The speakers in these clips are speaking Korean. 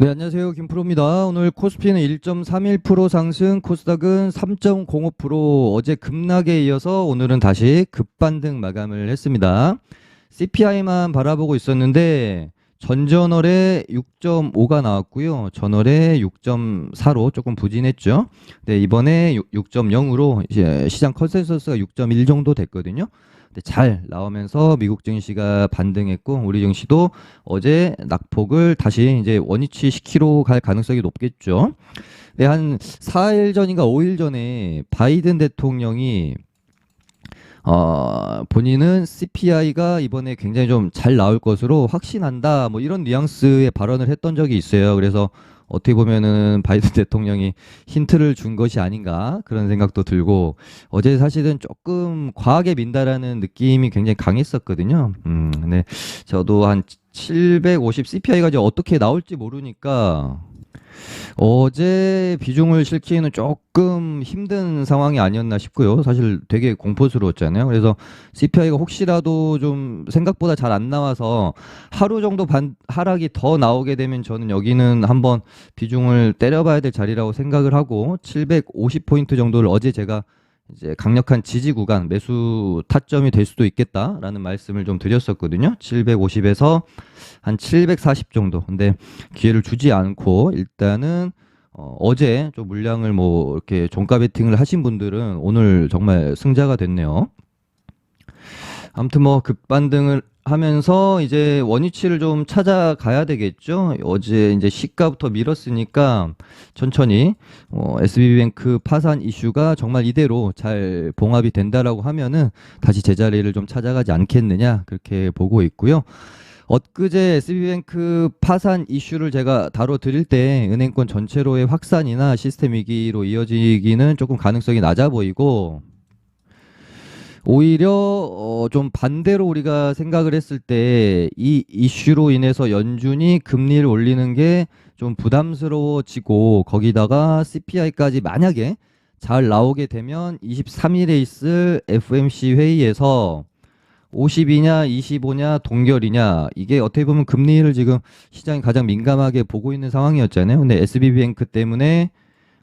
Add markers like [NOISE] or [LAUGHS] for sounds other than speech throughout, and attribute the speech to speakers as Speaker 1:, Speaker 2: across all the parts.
Speaker 1: 네, 안녕하세요. 김프로입니다. 오늘 코스피는 1.31% 상승, 코스닥은 3.05% 어제 급락에 이어서 오늘은 다시 급반등 마감을 했습니다. CPI만 바라보고 있었는데 전전월에 6.5가 나왔고요. 전월에 6.4로 조금 부진했죠. 네, 이번에 6.0으로 이제 시장 컨센서스가 6.1 정도 됐거든요. 근데 잘 나오면서 미국 증시가 반등했고 우리 증시도 어제 낙폭을 다시 이제 원위치 시키로 갈 가능성이 높겠죠. 네, 한 4일 전인가 5일 전에 바이든 대통령이 어, 본인은 CPI가 이번에 굉장히 좀 잘 나올 것으로 확신한다. 뭐 이런 뉘앙스의 발언을 했던 적이 있어요. 그래서 어떻게 보면은 바이든 [LAUGHS] 대통령이 힌트를 준 것이 아닌가 그런 생각도 들고 어제 사실은 조금 과하게 민다라는 느낌이 굉장히 강했었거든요. 음, 근데 저도 한 750 CPI가 이제 어떻게 나올지 모르니까 어제 비중을 실기에는 조금 힘든 상황이 아니었나 싶고요. 사실 되게 공포스러웠잖아요. 그래서 CPI가 혹시라도 좀 생각보다 잘 안 나와서 하루 정도 반, 하락이 더 나오게 되면 저는 여기는 한번 비중을 때려봐야 될 자리라고 생각을 하고 750포인트 정도를 어제 제가 이제 강력한 지지 구간 매수 타점이 될 수도 있겠다라는 말씀을 좀 드렸었거든요. 750에서 한 740 정도. 근데 기회를 주지 않고 일단은 어, 어제 좀 물량을 뭐 이렇게 종가 베팅을 하신 분들은 오늘 정말 승자가 됐네요. 아무튼 뭐 급반등을 하면서 이제 원위치를 좀 찾아가야 되겠죠. 어제 이제 시가부터 밀었으니까 천천히 어, SB뱅크 파산 이슈가 정말 이대로 잘 봉합이 된다라고 하면은 다시 제자리를 좀 찾아가지 않겠느냐 그렇게 보고 있고요. 엊그제 SB뱅크 파산 이슈를 제가 다뤄드릴 때 은행권 전체로의 확산이나 시스템 위기로 이어지기는 조금 가능성이 낮아 보이고 오히려 어, 좀 반대로 우리가 생각을 했을 때 이 이슈로 인해서 연준이 금리를 올리는 게 좀 부담스러워지고 거기다가 CPI까지 만약에 잘 나오게 되면 23일에 있을 FMC 회의에서 50이냐 25냐 동결이냐 이게 어떻게 보면 금리를 지금 시장이 가장 민감하게 보고 있는 상황이었잖아요. 근데 SB뱅크 때문에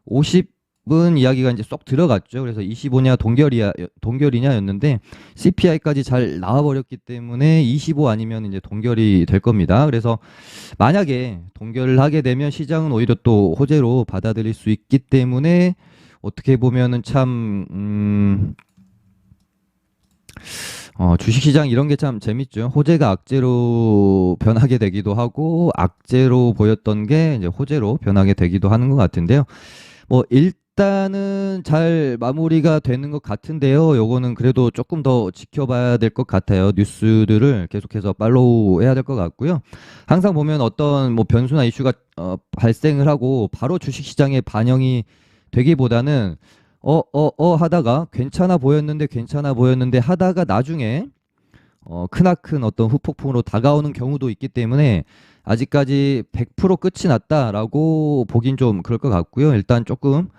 Speaker 1: 50 은 이야기가 이제 쏙 들어갔죠. 그래서 25냐 동결이야 동결이냐였는데 CPI까지 잘 나와 버렸기 때문에 25 아니면 이제 동결이 될 겁니다. 그래서 만약에 동결을 하게 되면 시장은 오히려 또 호재로 받아들일 수 있기 때문에 어떻게 보면은 참 음, 어, 주식시장 이런 게 참 재밌죠. 호재가 악재로 변하게 되기도 하고, 악재로 보였던 게 이제 호재로 변하게 되기도 하는 것 같은데요. 뭐, 일 단은 잘 마무리가 되는 것 같은데요. 요거는 그래도 조금 더 지켜봐야 될 것 같아요. 뉴스들을 계속해서 팔로우 해야 될 것 같고요. 항상 보면 어떤 뭐 변수나 이슈가 어, 발생을 하고 바로 주식시장에 반영이 되기보다는 어, 어, 어 하다가 괜찮아 보였는데 괜찮아 보였는데 하다가 나중에 어, 크나큰 어떤 후폭풍으로 다가오는 경우도 있기 때문에 아직까지 100% 끝이 났다라고 보긴 좀 그럴 것 같고요. 일단 조금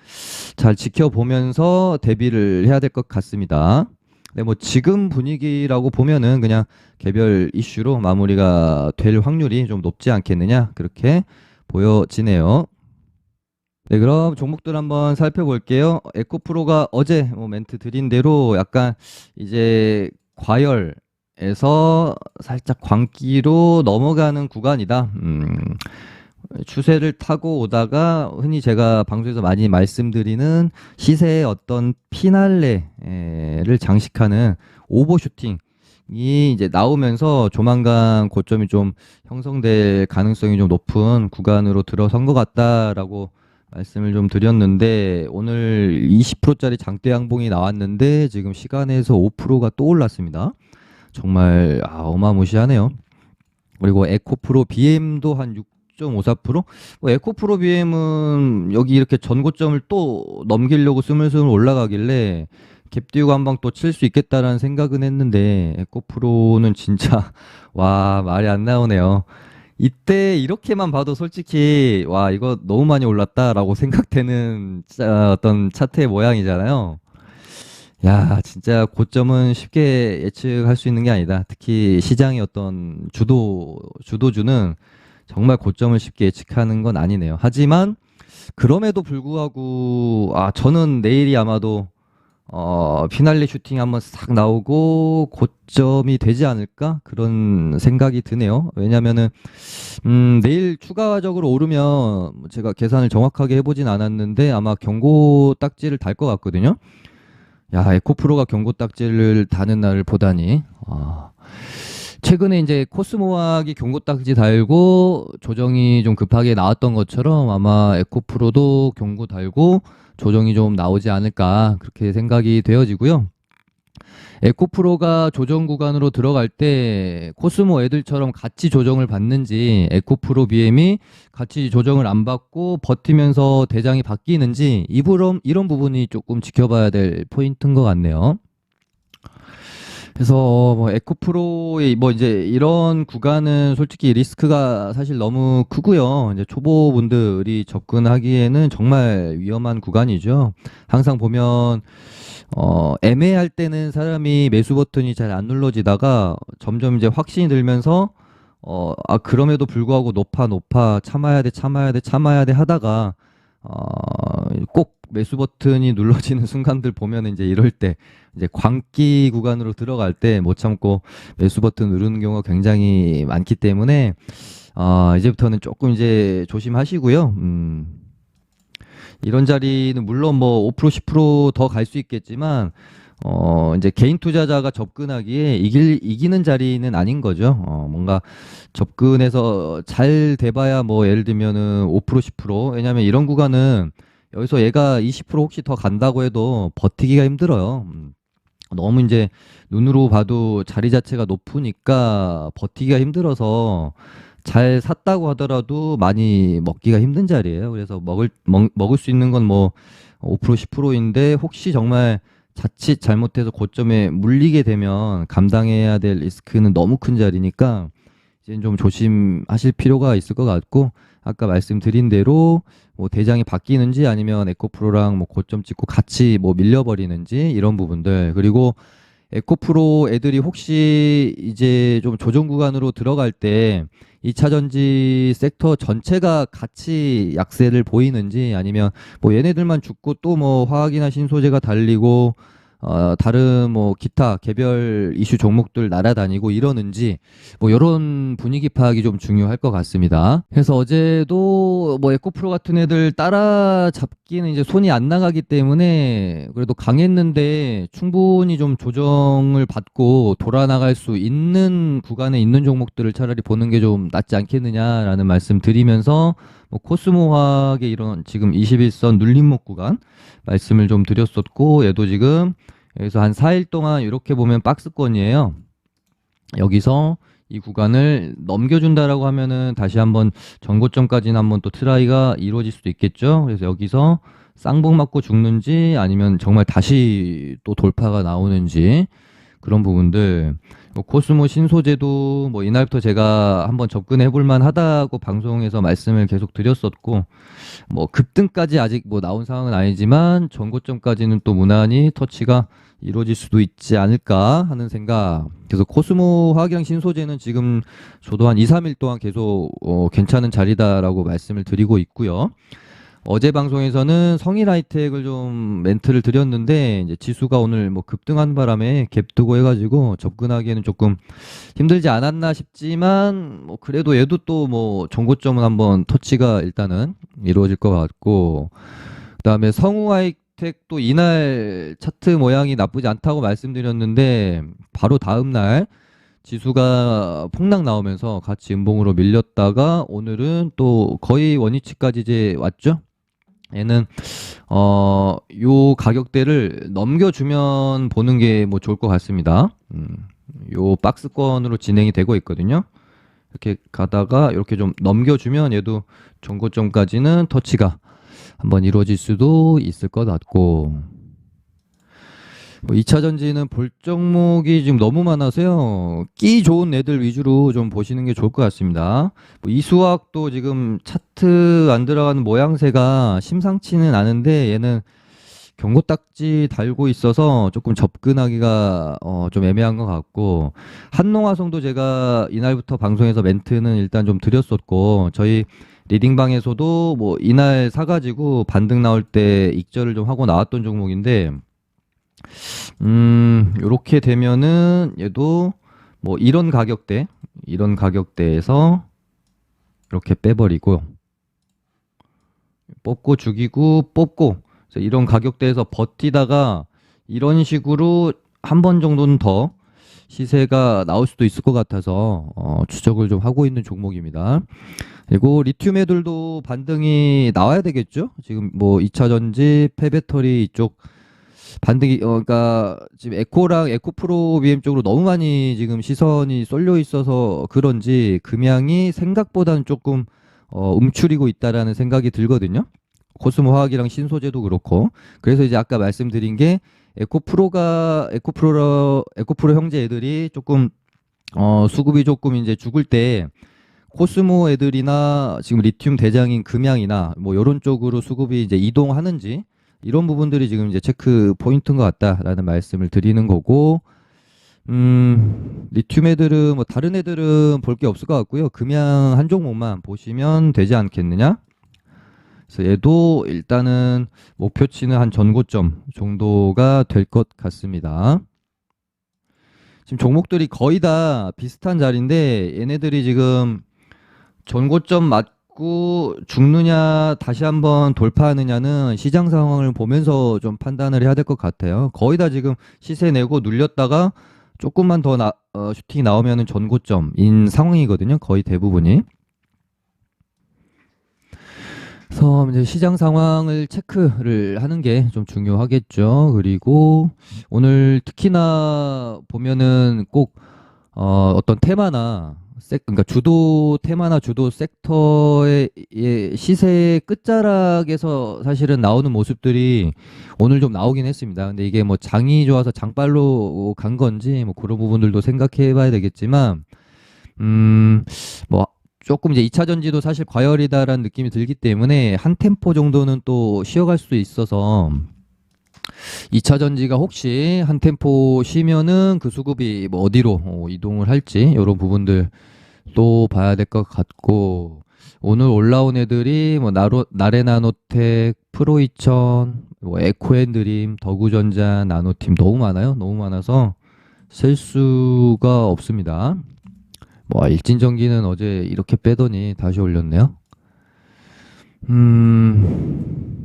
Speaker 1: 잘 지켜보면서 대비를 해야 될 것 같습니다. 네, 뭐 지금 분위기라고 보면은 그냥 개별 이슈로 마무리가 될 확률이 좀 높지 않겠느냐 그렇게 보여지네요. 네, 그럼 종목들 한번 살펴볼게요. 에코프로가 어제 뭐 멘트 드린 대로 약간 이제 과열 에서 살짝 광기로 넘어가는 구간이다. 음, 추세를 타고 오다가 흔히 제가 방송에서 많이 말씀드리는 시세의 어떤 피날레를 장식하는 오버슈팅 이 이제 나오면서 조만간 고점이 좀 형성될 가능성이 좀 높은 구간으로 들어선 것 같다라고 말씀을 좀 드렸는데 오늘 20%짜리 장대 양봉이 나왔는데 지금 시간에서 5%가 또 올랐습니다. 정말 아, 어마무시하네요. 그리고 에코프로 BM도 한 6.54%? 뭐 에코프로 BM은 여기 이렇게 전고점을 또 넘기려고 스물스물 올라가길래 갭 띄우고 한방 또 칠 수 있겠다라는 생각은 했는데 에코프로는 진짜 [LAUGHS] 와 말이 안 나오네요. 이때 이렇게만 봐도 솔직히 와 이거 너무 많이 올랐다라고 [LAUGHS] 생각되는 짜- 어떤 차트의 모양이잖아요. 야 진짜 고점은 쉽게 예측할 수 있는 게 아니다. 특히 시장의 어떤 주도 주도주는 정말 고점을 쉽게 예측하는 건 아니네요. 하지만 그럼에도 불구하고 아 저는 내일이 아마도 어 피날레 슈팅 한번 싹 나오고 고점이 되지 않을까 그런 생각이 드네요. 왜냐면은 음 내일 추가적으로 오르면 뭐 제가 계산을 정확하게 해보진 않았는데 아마 경고 딱지를 달 것 같거든요. 야 에코프로가 경고 딱지를 다는 날을 보다니 아. 최근에 이제 코스모학이 경고 딱지 달고 조정이 좀 급하게 나왔던 것처럼 아마 에코프로도 경고 달고 조정이 좀 나오지 않을까 그렇게 생각이 되어지고요. 에코프로가 조정 구간으로 들어갈 때 코스모 애들처럼 같이 조정을 받는지 에코프로 BM이 같이 조정을 안 받고 버티면서 대장이 바뀌는지 이런 이런 부분이 조금 지켜봐야 될 포인트인 것 같네요. 그래서 뭐 에코프로의 뭐 이제 이런 구간은 솔직히 리스크가 사실 너무 크고요. 이제 초보분들이 접근하기에는 정말 위험한 구간이죠. 항상 보면 어 애매할 때는 사람이 매수 버튼이 잘 안 눌러지다가 점점 이제 확신이 들면서 어 아 그럼에도 불구하고 높아 높아 참아야 돼 참아야 돼 참아야 돼 하다가 어 꼭 매수 버튼이 눌러지는 [LAUGHS] 순간들 보면 이제 이럴 때 이제 광기 구간으로 들어갈 때 못 참고 매수 버튼 누르는 경우가 굉장히 많기 때문에 아 이제부터는 조금 이제 조심하시고요. 음. 이런 자리는 물론 뭐 5% 10%더 갈 수 있겠지만 어 이제 개인 투자자가 접근하기에 이길 이기는 자리는 아닌 거죠. 어 뭔가 접근해서 잘 돼봐야 뭐 예를 들면은 5% 10% 왜냐하면 이런 구간은 여기서 얘가 20% 혹시 더 간다고 해도 버티기가 힘들어요. 음. 너무 이제 눈으로 봐도 자리 자체가 높으니까 버티기가 힘들어서 잘 샀다고 하더라도 많이 먹기가 힘든 자리예요. 그래서 먹을 먹, 먹을 수 있는 건 뭐 5% 10%인데 혹시 정말 자칫 잘못해서 고점에 물리게 되면 감당해야 될 리스크는 너무 큰 자리니까 이제 좀 조심하실 필요가 있을 것 같고 아까 말씀드린 대로 뭐 대장이 바뀌는지 아니면 에코프로랑 뭐 고점 찍고 같이 뭐 밀려버리는지 이런 부분들 그리고 에코프로 애들이 혹시 이제 좀 조정 구간으로 들어갈 때 2차 전지 섹터 전체가 같이 약세를 보이는지 아니면 뭐 얘네들만 죽고 또 뭐 화학이나 신소재가 달리고 어, 다른 뭐 기타 개별 이슈 종목들 날아다니고 이러는지 뭐 이런 분위기 파악이 좀 중요할 것 같습니다. 그래서 어제도 뭐 에코프로 같은 애들 따라잡기는 이제 손이 안 나가기 때문에 그래도 강했는데 충분히 좀 조정을 받고 돌아 나갈 수 있는 구간에 있는 종목들을 차라리 보는 게 좀 낫지 않겠느냐라는 말씀 드리면서 뭐 코스모화학의 이런 지금 21선 눌림목 구간 말씀을 좀 드렸었고 얘도 지금 여기서 한 4일 동안 이렇게 보면 박스권이에요. 여기서 이 구간을 넘겨준다라고 하면은 다시 한번 전고점까지는 한번 또 트라이가 이루어질 수도 있겠죠. 그래서 여기서 쌍봉 맞고 죽는지 아니면 정말 다시 또 돌파가 나오는지 그런 부분들 뭐 코스모 신소재도 뭐 이날부터 제가 한번 접근해 볼 만 하다고 방송에서 말씀을 계속 드렸었고 뭐 급등까지 아직 뭐 나온 상황은 아니지만 전고점까지는 또 무난히 터치가 이루어질 수도 있지 않을까 하는 생각. 그래서 코스모 화경 신소재는 지금 저도 한 2, 3일 동안 계속 어, 괜찮은 자리다라고 말씀을 드리고 있고요. 어제 방송에서는 성일 하이텍을 좀 멘트를 드렸는데 이제 지수가 오늘 뭐 급등한 바람에 갭 두고 해가지고 접근하기에는 조금 힘들지 않았나 싶지만 뭐 그래도 얘도 또 뭐 정고점은 한번 터치가 일단은 이루어질 것 같고 그다음에 성우 하이텍 도 이날 차트 모양이 나쁘지 않다고 말씀드렸는데 바로 다음 날 지수가 폭락 나오면서 같이 음봉으로 밀렸다가 오늘은 또 거의 원위치까지 이제 왔죠. 얘는 어 요 가격대를 넘겨주면 보는 게 뭐 좋을 것 같습니다. 음, 요 박스권으로 진행이 되고 있거든요. 이렇게 가다가 이렇게 좀 넘겨주면 얘도 전고점까지는 터치가 한번 이루어질 수도 있을 것 같고 뭐 2차 전지는 볼 종목이 지금 너무 많아서요. 끼 좋은 애들 위주로 좀 보시는 게 좋을 것 같습니다. 뭐 이수학도 지금 차트 안 들어가는 모양새가 심상치는 않은데 얘는 경고 딱지 달고 있어서 조금 접근하기가 어, 좀 애매한 것 같고 한농화성도 제가 이날부터 방송에서 멘트는 일단 좀 드렸었고 저희 리딩방에서도 뭐 이날 사가지고 반등 나올 때 익절을 좀 하고 나왔던 종목인데 음 요렇게 되면은 얘도 뭐 이런 가격대 이런 가격대에서 이렇게 빼버리고 뽑고 죽이고 뽑고 이런 가격대에서 버티다가 이런 식으로 한 번 정도는 더 시세가 나올 수도 있을 것 같아서 어, 추적을 좀 하고 있는 종목입니다. 그리고 리튬 애들도 반등이 나와야 되겠죠? 지금 뭐 2차 전지, 폐배터리 이쪽 반등이 어 그러니까 지금 에코랑 에코프로 BM 쪽으로 너무 많이 지금 시선이 쏠려 있어서 그런지 금양이 생각보다는 조금 어 움츠리고 있다라는 생각이 들거든요. 코스모 화학이랑 신소재도 그렇고. 그래서 이제 아까 말씀드린 게 에코프로가 에코프로 에코프로 형제 애들이 조금 어 수급이 조금 이제 죽을 때 코스모 애들이나 지금 리튬 대장인 금양이나 뭐 이런 쪽으로 수급이 이제 이동하는지 이런 부분들이 지금 이제 체크 포인트인 것 같다라는 말씀을 드리는 거고. 음 리튬 애들은 뭐 다른 애들은 볼 게 없을 것 같고요. 금양 한 종목만 보시면 되지 않겠느냐 그래서 얘도 일단은 목표치는 한 전고점 정도가 될 것 같습니다. 지금 종목들이 거의 다 비슷한 자리인데 얘네들이 지금 전고점 맞고 죽느냐 다시 한번 돌파하느냐는 시장 상황을 보면서 좀 판단을 해야 될 것 같아요. 거의 다 지금 시세 내고 눌렸다가 조금만 더 나, 어, 슈팅이 나오면은 전고점인 상황이거든요. 거의 대부분이. 그래서 이제 시장 상황을 체크를 하는 게 좀 중요하겠죠. 그리고 오늘 특히나 보면은 꼭 어, 어떤 테마나 섹, 그러니까 주도 테마나 주도 섹터의 예, 시세 끝자락에서 사실은 나오는 모습들이 오늘 좀 나오긴 했습니다. 근데 이게 뭐 장이 좋아서 장발로 간 건지 뭐 그런 부분들도 생각해 봐야 되겠지만 음, 뭐 조금 이제 2차 전지도 사실 과열이다라는 느낌이 들기 때문에 한 템포 정도는 또 쉬어갈 수도 있어서 2차 전지가 혹시 한 템포 쉬면은 그 수급이 뭐 어디로 어, 이동을 할지 이런 부분들 또 봐야 될 것 같고 오늘 올라온 애들이 뭐 나로 나레나노텍, 프로이천, 뭐 에코앤드림, 더구전자, 나노팀 너무 많아요. 너무 많아서 셀 수가 없습니다. 뭐 일진전기는 어제 이렇게 빼더니 다시 올렸네요. 음.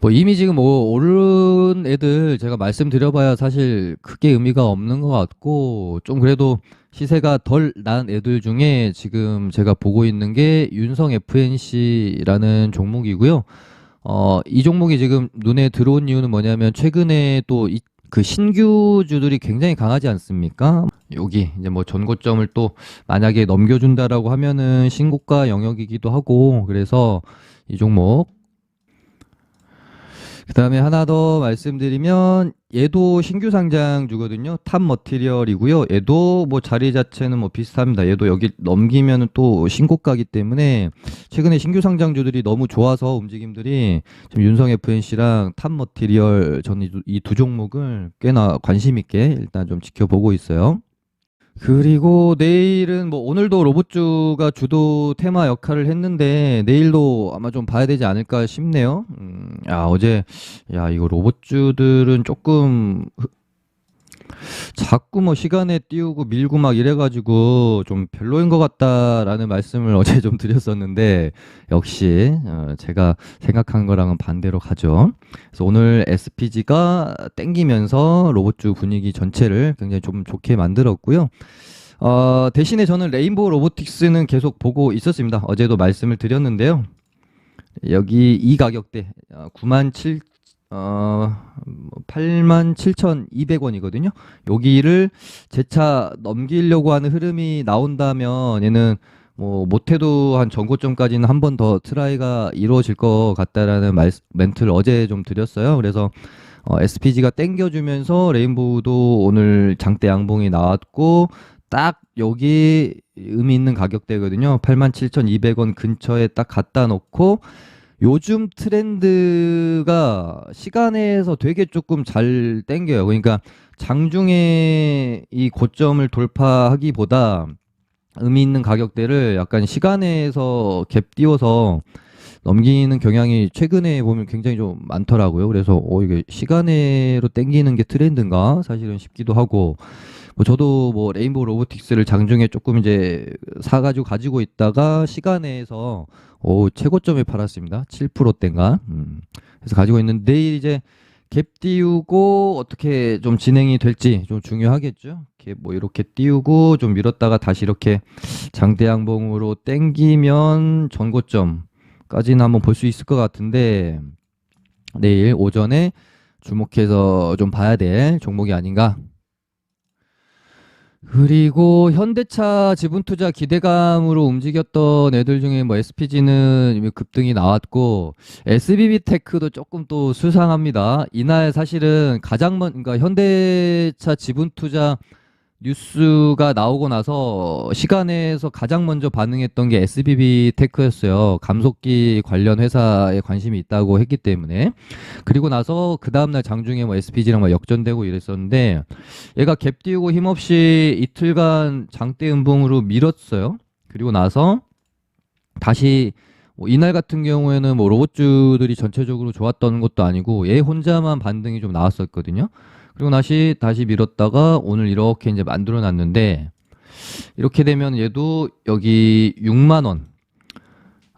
Speaker 1: 뭐 이미 지금 뭐 오른 애들 제가 말씀드려봐야 사실 크게 의미가 없는 것 같고 좀 그래도 시세가 덜 난 애들 중에 지금 제가 보고 있는 게 윤성 FNC라는 종목이고요. 어, 이 종목이 지금 눈에 들어온 이유는 뭐냐면 최근에 또 그 신규주들이 굉장히 강하지 않습니까? 여기 이제 뭐 전고점을 또 만약에 넘겨준다라고 하면은 신고가 영역이기도 하고 그래서 이 종목 그 다음에 하나 더 말씀드리면 얘도 신규 상장주거든요. 탑 머티리얼이고요. 얘도 뭐 자리 자체는 뭐 비슷합니다. 얘도 여기 넘기면은 또 신고가기 때문에 최근에 신규 상장주들이 너무 좋아서 움직임들이 지금 윤성 FNC랑 탑 머티리얼 저는 이 두 종목을 꽤나 관심 있게 일단 좀 지켜보고 있어요. 그리고 내일은 뭐 오늘도 로봇주가 주도 테마 역할을 했는데 내일도 아마 좀 봐야 되지 않을까 싶네요. 음, 야, 어제 야, 이거 로봇주들은 조금 흐- 자꾸 뭐 시간에 띄우고 밀고 막 이래가지고 좀 별로인 것 같다라는 말씀을 [LAUGHS] 어제 좀 드렸었는데 역시 어, 제가 생각한 거랑은 반대로 가죠. 그래서 오늘 SPG가 땡기면서 로봇주 분위기 전체를 굉장히 좀 좋게 만들었고요. 어, 대신에 저는 레인보우 로보틱스는 계속 보고 있었습니다. 어제도 말씀을 드렸는데요. 여기 이 가격대 어, 9만 7 어, 8만 7,200원이거든요. 여기를 재차 넘기려고 하는 흐름이 나온다면 얘는 뭐 못해도 한 전고점까지는 한 번 더 트라이가 이루어질 것 같다라는 말, 멘트를 어제 좀 드렸어요. 그래서 어, SPG가 땡겨주면서 레인보우도 오늘 장대 양봉이 나왔고 딱 여기 의미 있는 가격대거든요. 87,200원 근처에 딱 갖다 놓고 요즘 트렌드가 시간에서 되게 조금 잘 땡겨요. 그러니까 장중에 이 고점을 돌파하기보다 의미 있는 가격대를 약간 시간에서 갭 띄워서 넘기는 경향이 최근에 보면 굉장히 좀 많더라고요. 그래서 어 이게 시간으로 땡기는 게 트렌드인가 사실은 싶기도 하고 뭐 저도 뭐 레인보우 로보틱스를 장중에 조금 이제 사가지고 가지고 있다가 시간에서 오 최고점에 팔았습니다. 7%대인가. 음. 그래서 가지고 있는데 내일 이제 갭 띄우고 어떻게 좀 진행이 될지 좀 중요하겠죠. 이렇게 뭐 이렇게 띄우고 좀 밀었다가 다시 이렇게 장대 양봉으로 땡기면 전고점까지는 한번 볼 수 있을 것 같은데 내일 오전에 주목해서 좀 봐야 될 종목이 아닌가 그리고 현대차 지분 투자 기대감으로 움직였던 애들 중에 뭐 SPG는 급등이 나왔고 SBB 테크도 조금 또 수상합니다. 이날 사실은 가장 먼 그러니까 현대차 지분 투자 뉴스가 나오고 나서 시간에서 가장 먼저 반응했던 게 SBB 테크였어요. 감속기 관련 회사에 관심이 있다고 했기 때문에. 그리고 나서 그 다음날 장중에 뭐 SPG랑 막 역전되고 이랬었는데 얘가 갭 띄우고 힘없이 이틀간 장대 음봉으로 밀었어요. 그리고 나서 다시 뭐 이날 같은 경우에는 뭐 로봇주들이 전체적으로 좋았던 것도 아니고 얘 혼자만 반등이 좀 나왔었거든요. 그리고 다시 다시 밀었다가 오늘 이렇게 이제 만들어 놨는데 이렇게 되면 얘도 여기 6만 원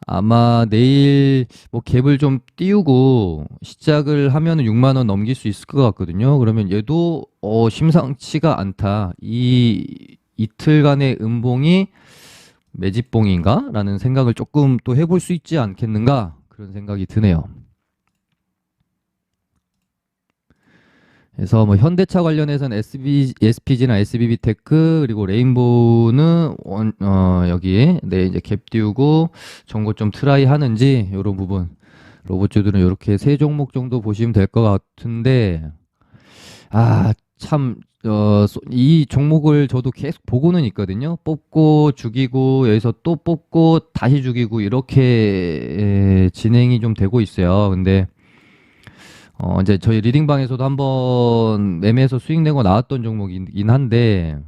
Speaker 1: 아마 내일 뭐 갭을 좀 띄우고 시작을 하면 은 6만 원 넘길 수 있을 것 같거든요. 그러면 얘도 어 심상치가 않다. 이 이틀간의 음봉이 매집봉인가라는 생각을 조금 또 해볼 수 있지 않겠는가 그런 생각이 드네요. 그래서 뭐 현대차 관련해서는 SB, SPG나 SBB 테크 그리고 레인보우는 원, 어, 여기 네 이제 갭 띄우고 정보 좀 트라이 하는지 이런 부분 로봇주들은 이렇게 세 종목 정도 보시면 될 것 같은데 아참 어, 소- 이 종목을 저도 계속 보고는 있거든요. 뽑고 죽이고 여기서 또 뽑고 다시 죽이고 이렇게 에, 진행이 좀 되고 있어요. 근데 어, 이제 저희 리딩방에서도 한번 매매해서 수익 내고 나왔던 종목이긴 한데,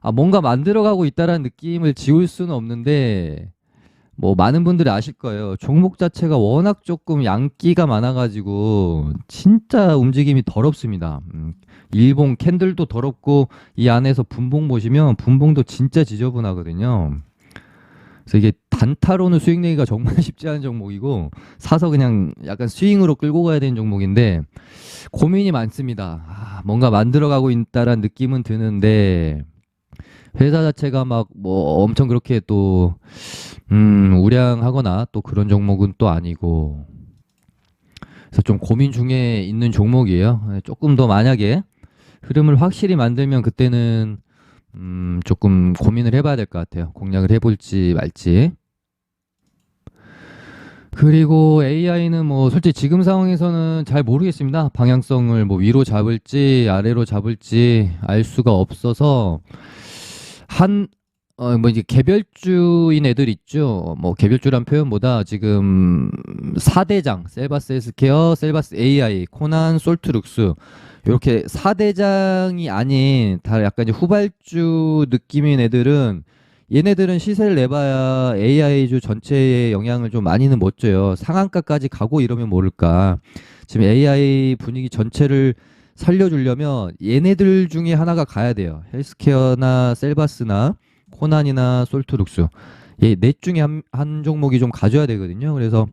Speaker 1: 아, 뭔가 만들어가고 있다라는 느낌을 지울 수는 없는데, 뭐, 많은 분들이 아실 거예요. 종목 자체가 워낙 조금 양기가 많아가지고, 진짜 움직임이 더럽습니다. 음, 일봉 캔들도 더럽고, 이 안에서 분봉 보시면, 분봉도 진짜 지저분하거든요. 그래서 이게 단타로는 수익 내기가 정말 [LAUGHS] 쉽지 않은 종목이고 사서 그냥 약간 스윙으로 끌고 가야 되는 종목인데 고민이 많습니다. 아, 뭔가 만들어가고 있다라는 느낌은 드는데 회사 자체가 막 뭐 엄청 그렇게 또 음, 우량하거나 또 그런 종목은 또 아니고 그래서 좀 고민 중에 있는 종목이에요. 네, 조금 더 만약에 흐름을 확실히 만들면 그때는 음, 조금 고민을 해봐야 될 것 같아요. 공략을 해볼지 말지. 그리고 AI는 뭐 솔직히 지금 상황에서는 잘 모르겠습니다. 방향성을 뭐 위로 잡을지 아래로 잡을지 알 수가 없어서 한 어 뭐 이제 개별주인 애들 있죠. 뭐 개별주란 표현보다 지금 4대장 셀바스 헬스케어, 셀바스 AI, 코난, 솔트룩스 이렇게 4대장이 아닌 다 약간 이제 후발주 느낌인 애들은 얘네들은 시세를 내봐야 AI주 전체에 영향을 좀 많이는 못 줘요. 상한가까지 가고 이러면 모를까. 지금 AI 분위기 전체를 살려주려면 얘네들 중에 하나가 가야 돼요. 헬스케어나 셀바스나 코난이나 솔트룩스. 얘넷 중에 한, 한 종목이 좀 가져야 되거든요. 그래서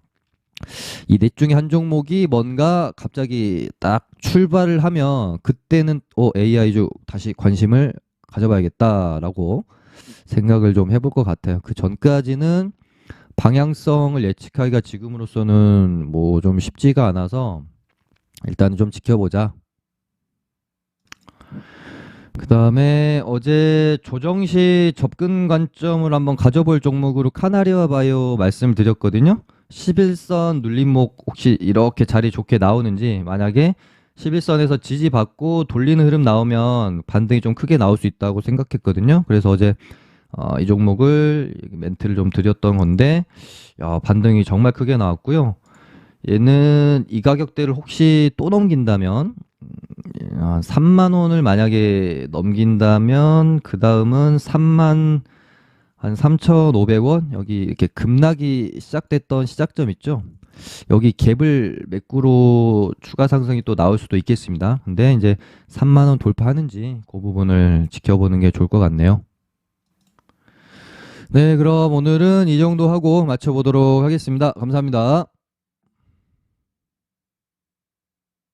Speaker 1: 이 넷 중에 한 종목이 뭔가 갑자기 딱 출발을 하면 그때는 어 AI주 다시 관심을 가져봐야겠다라고 생각을 좀 해볼 것 같아요. 그 전까지는 방향성을 예측하기가 지금으로서는 뭐 좀 쉽지가 않아서 일단은 좀 지켜보자. 그 다음에 어제 조정 시 접근 관점을 한번 가져볼 종목으로 카나리와 바이오 말씀을 드렸거든요. 11선 눌림목 혹시 이렇게 자리 좋게 나오는지 만약에 11선에서 지지받고 돌리는 흐름 나오면 반등이 좀 크게 나올 수 있다고 생각했거든요. 그래서 어제 어, 이 종목을 멘트를 좀 드렸던 건데 야, 반등이 정말 크게 나왔고요. 얘는 이 가격대를 혹시 또 넘긴다면 음, 아, 3만 원을 만약에 넘긴다면 그 다음은 3만 한 3,500원 여기 이렇게 급락이 시작됐던 시작점 있죠. 여기 갭을 매꾸로 추가 상승이 또 나올 수도 있겠습니다. 근데 이제 3만 원 돌파하는지 그 부분을 지켜보는 게 좋을 것 같네요. 네, 그럼 오늘은 이 정도 하고 마쳐보도록 하겠습니다. 감사합니다.